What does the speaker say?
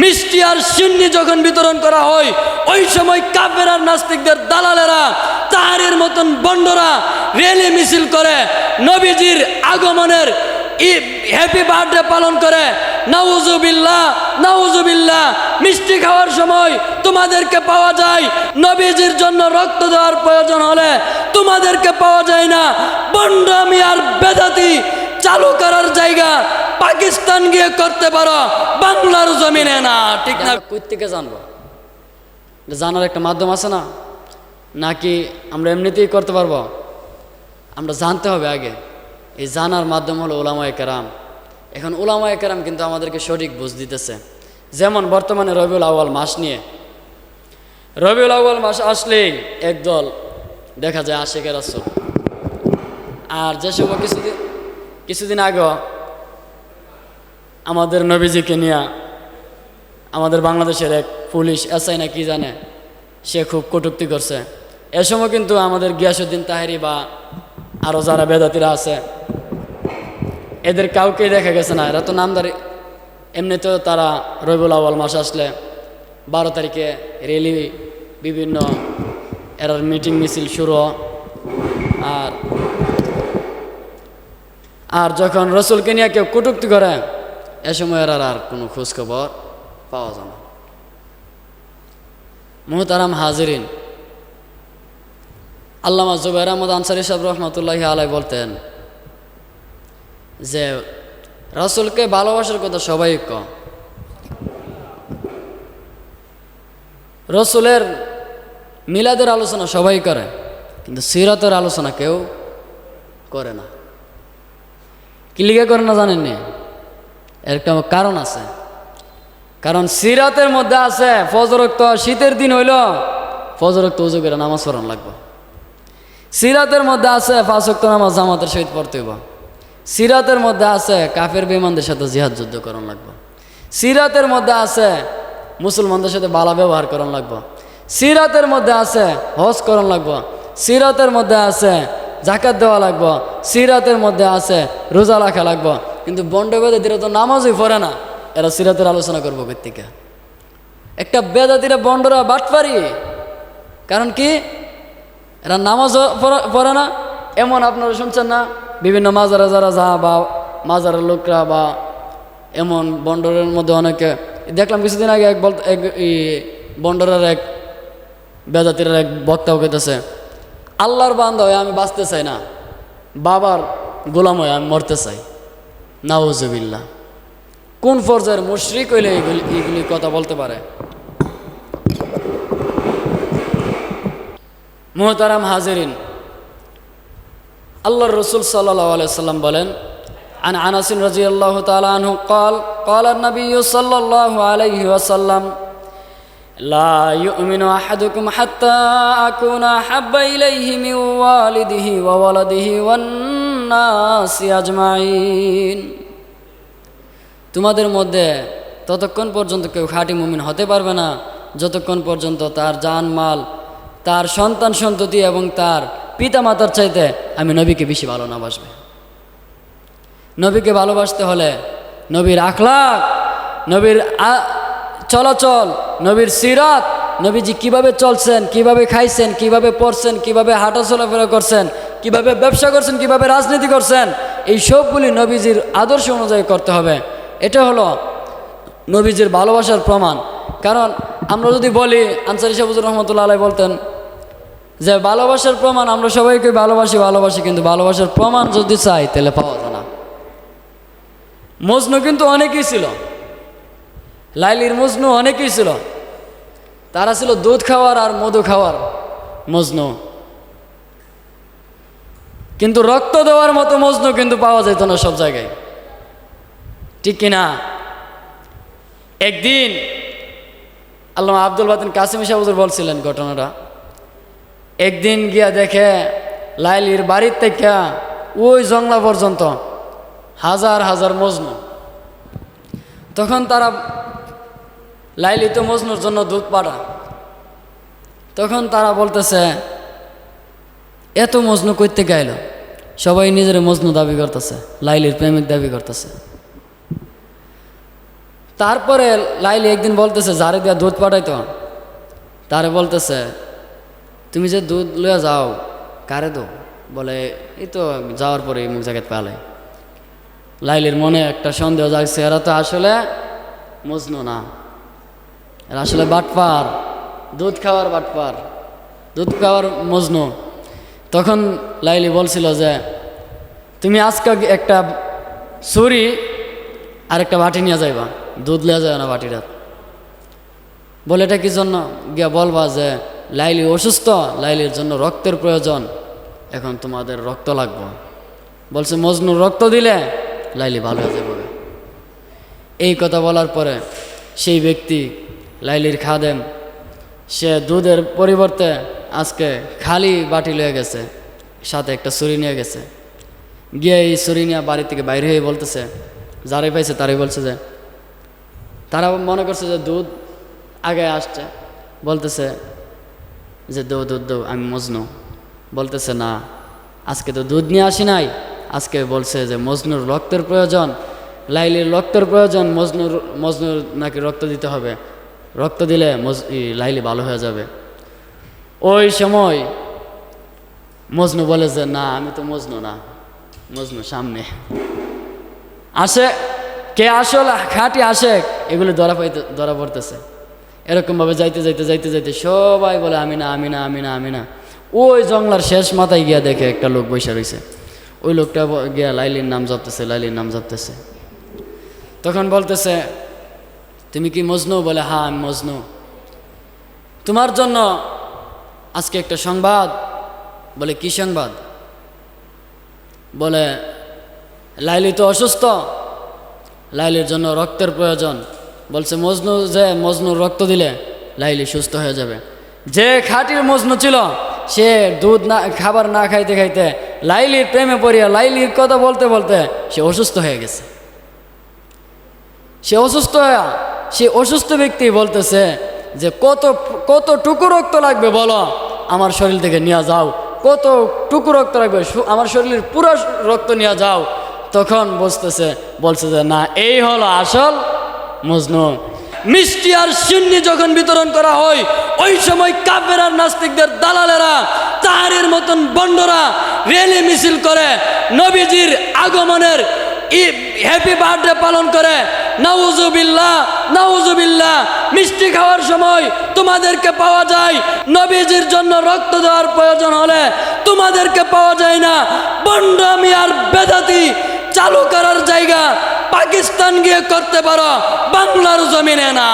মিষ্টি আর সিন্নি যখন বিতরণ করা হয়, ওই সময় কাফের আর নাস্তিকদের দালালেরা, তাহারের মতন বন্ডরা রেলি মিছিল করে, নবীজির আগমনের হ্যাপি বার্থডে পালন করে। নাউজুবিল্লাহ নাউজুবিল্লাহ মিষ্টি খাওয়ার সময় তোমাদেরকে পাওয়া যায়, নবীজির জন্য রক্ত দেওয়ার প্রয়োজন হলে তোমাদেরকে পাওয়া যায় না। বন্ডামি আর বেদাতি চালু করার জায়গা পাকিস্তান গিয়ে করতে পারো, বাংলার জমিনে না, ঠিক না? কই থেকে জানব? জানার একটা মাধ্যম আছে না? নাকি আমরা এমনিতেই করতে পারব? আমরা জানতে হবে আগে। এই জানার মাধ্যম হলো ওলামায় কেরাম। এখন ওলামায় কেরাম কিন্তু আমাদেরকে সঠিক বুঝ দিতেছে। যেমন বর্তমানে রবিউল আউয়াল মাস নিয়ে। রবিউল আউয়াল মাস আসলেই একদল দেখা যায় আশেকের আসল আর যে সময় কিছুদিন কিছুদিন আগে আমাদের নবীজিকে নিয়ে আমাদের বাংলাদেশের এক পুলিশ এসআই না কি জানে, সে খুব কটুক্তি করছে। এ সময় কিন্তু আমাদের গিয়াসুদ্দিন তাহেরি বা আরও যারা বেদাতিরা আছে, এদের কাউকেই দেখা গেছে না। এরা তো নামদারি, এমনিতেও তারা রবিউল আওয়াল মাস আসলে বারো তারিখে রেলি, বিভিন্ন এরার মিটিং মিছিল শুরু আর আর যখন রসুলকে নিয়ে কেউ কটুক্তি করে এ সময় এরার আর কোনো খোঁজখবর পাওয়া যায় না। মোহতারাম হাজিরিন, আল্লামা জুবাইর আহমদ আনসারি সাহেব রহমতুল্লাহ আলাই বলতেন যে, রসুলকে ভালোবাসার কথা সবাই ক রসুলের মিলাদের আলোচনা সবাই করে, কিন্তু সিরাতের আলোচনা কেউ করে না। কি লিগে করে না জানেননি? এর একটা কারণ আছে। কারণ সিরাতের মধ্যে আছে ফজরক্ত, শীতের দিন হইল ফজরক্ত উজু করে নামাজ পড়ানো লাগবে। সিরাতের মধ্যে আছে ফাঁসক্ত নামাজ জামাতের সহিত পড়তে হইব। সিরাতের মধ্যে আছে কাফের বেমানদের সাথে জিহাদ যুদ্ধ করণ লাগবে। সিরাতের মধ্যে আছে মুসলমানদের সাথে বালা ব্যবহার করণ লাগবে। সিরাতের মধ্যে আছে হজ করণ লাগবে। সিরাতের মধ্যে আছে জাকাত দেওয়া লাগবে। সিরাতের মধ্যে আছে রোজা রাখা লাগবে। কিন্তু বন্ড বেদাতিরা তো নামাজই পড়ে না। এরা সিরাতের আলোচনা করব থেকে একটা বেদাতিরা বন্ডরা বাটপারি কারণ কি? এরা নামাজও পড়া- না। এমন আপনারা শুনছেন না? বিভিন্ন মাজারা যারা যা বা মাজারের লোকরা বা এমন বন্ডরের মধ্যে অনেকে দেখলাম কিছুদিন আগে এক বল এক বন্ডরের এক বেদাতির এক বক্তাও কইতেছে আল্লাহর বান্ধ হয়ে আমি বাঁচতে চাই না। বাবার গোলাম হয়ে আমি মরতে চাই। নাউজুবিল্লাহ কোন পর্যায়ের মুশরিক হইলে এগুলি এগুলি কথা বলতে পারে মোহতারাম হাজিরিন আল্লাহ রসুল সাল্লাহ আলাইসাল্লাম বলেন عن انس رضي الله تعالى عنه قال قال النبي صلى الله عليه وسلم لا يؤمن احدكم حتى اكون احب اليه من والده وولده والناس আজমাইন তোমাদের মধ্যে ততক্ষণ পর্যন্ত কেউ খাঁটি মুমিন হতে পারবে না। যতক্ষণ পর্যন্ত তার জান, মাল, তার সন্তান, সন্ততি এবং তার পিতা মাতার চাইতে আমি নবীকে বেশি ভালো না বাসবে। নবীকে ভালোবাসতে হলে নবীর আখলাক নবীর চলাচল, নবীর সিরাত, নবীজি কীভাবে চলছেন, কীভাবে খাইছেন, কীভাবে পড়ছেন, কীভাবে হাঁটা চলাফেরা করছেন কীভাবে ব্যবসা করছেন, কীভাবে রাজনীতি করছেন, এই সবগুলি নবীজির আদর্শ অনুযায়ী করতে হবে। এটা হলো নবীজির ভালোবাসার প্রমাণ। কারণ আমরা যদি বলি, আনসারি সাহুজুর রহমতুল্লাহ আলাই বলতেন, যে ভালোবাসার প্রমাণ আমরা সবাইকে ভালোবাসি ভালোবাসি, কিন্তু ভালোবাসার প্রমাণ যদি চাই, তাহলে পাওয়া যায় না। মজনু কিন্তু অনেকেই ছিল। লাইলির মজনু অনেকেই ছিল। তারা ছিল দুধ খাওয়ার আর মধু খাওয়ার মজনু। কিন্তু রক্ত দেওয়ার মতো মজনু কিন্তু পাওয়া যেত না সব জায়গায়। ঠিক কিনা? একদিন আল্লাহ আব্দুল বাতিন কাসিম সাহুজুর বলছিলেন ঘটনাটা। একদিন গিয়া দেখে লাইলির বাড়ির থেকে ওই জংলা পর্যন্ত হাজার হাজার মজনু। তখন তারা লাইলি তো মজনুর জন্য দুধ পাড়া। তখন তারা বলতেছে, এত মজনু করতে গাইল সবাই নিজের মজনু দাবি করতেছে, লাইলির প্রেমিক দাবি করতেছে। তারপরে লাইলি একদিন বলতেছে যারে দিয়া দুধ পাঠাইতো। তারে বলতেছে, তুমি যে দুধ লইয়া যাও, কারে দো? বলে, এই তো যাওয়ার পরে মুখ জায়গায় পালে লাইলির মনে একটা সন্দেহ জাগছে, এরা তো আসলে মজনু না। এরা আসলে বাটপার। দুধ খাওয়ার বাটপার। দুধ খাওয়ার মজনু। তখন লাইলি বলছিল যে, তুমি আজকে একটা ছুরি আর একটা বাটি নিয়ে যাইবা, দুধ লিয়া যায় না বাটিটা। বলে, এটা কি জন্য? গিয়া বলবা যে, লাইলি অসুস্থ, লাইলির জন্য রক্তের প্রয়োজন, এখন তোমাদের রক্ত লাগবে। বলছে, মজনুর রক্ত দিলে লাইলি ভালো হয়ে যাবে। এই কথা বলার পরে সেই ব্যক্তি লাইলির খাদেম, সে দুধের পরিবর্তে আজকে খালি বাটি লয়ে গেছে, সাথে একটা ছুরি নিয়ে গেছে। গিয়ে এই ছুরি নিয়ে বাড়ি থেকে বাইরে হয়ে বলতেছে, যারাই পাইছে তারাই বলছে যে, তারা মনে করছে যে দুধ আগে আসছে। বলতেছে যে, দৌ দুধ দৌ, আমি মজনু। বলতেছে, না, আজকে তো দুধ নিয়ে আসি নাই। আজকে বলছে যে, মজনুর রক্তের প্রয়োজন। লাইলির রক্তের প্রয়োজন, মজনুর মজনুর নাকি রক্ত দিতে হবে। রক্ত দিলে মজ লাইলি ভালো হয়ে যাবে। ওই সময় মজনু বলে যে, না, আমি তো মজনু না, মজনু সামনে। আসে, কে আসল, খাটি আসে এগুলো ধরা পাইতে ধরা পড়তেছে। এরকমভাবে যাইতে যাইতে যাইতে যাইতে সবাই বলে, আমি না আমি না আমি না আমি না। ওই জংলার শেষ মাথায় গিয়া দেখে একটা লোক বসে রয়েছে ওই লোকটা গিয়া লাইলির নাম জপতেছে, লাইলির নাম জপতেছে। তখন বলতেছে, তুমি কি মজনু? বলে হ্যাঁ আমি মজনু। তোমার জন্য আজকে একটা সংবাদ। বলে, কি সংবাদ? বলে, লাইলি তো অসুস্থ। লাইলির জন্য রক্তের প্রয়োজন। বলছে, মজনু যে মজনুর রক্ত দিলে, লাইলি সুস্থ হয়ে যাবে। যে খাটির মজনু ছিল, সে দুধ না, খাবার না খাইতে খাইতে লাইলির প্রেমে পড়িয়া, লাইলির কথা বলতে বলতে সে অসুস্থ হয়ে গেছে। সে অসুস্থ হয়ে সে অসুস্থ ব্যক্তি বলতেছে যে, কত কত টুকু রক্ত লাগবে বলো? আমার শরীর থেকে নিয়ে যাও। কত টুকু রক্ত সু- আমার শরীরের পুরো রক্ত নিয়ে যাও। তখন বসতেছে, বলছে যে, না, এই হলো আসল মজনু। মিষ্টি আর সিন্নি যখন বিতরণ করা হয়, ওই সময় কাপের আর নাস্তিকদের দালালেরা, তাহারের মতন বন্ডরা রেলি মিছিল করে, নবীজির আগমনের হ্যাপি বার্থডে পালন করে। নাউজুবিল্লাহ নাউজুবিল্লাহ, মিষ্টি খাওয়ার সময় তোমাদেরকে পাওয়া যায় নবীজির জন্য রক্ত দেওয়ার প্রয়োজন হলে তোমাদেরকে পাওয়া যায় না। বন্ডামি আর বেদাতি চালু করার জায়গা পাকিস্তান গিয়ে করতে পারো, বাংলার জমিনে না।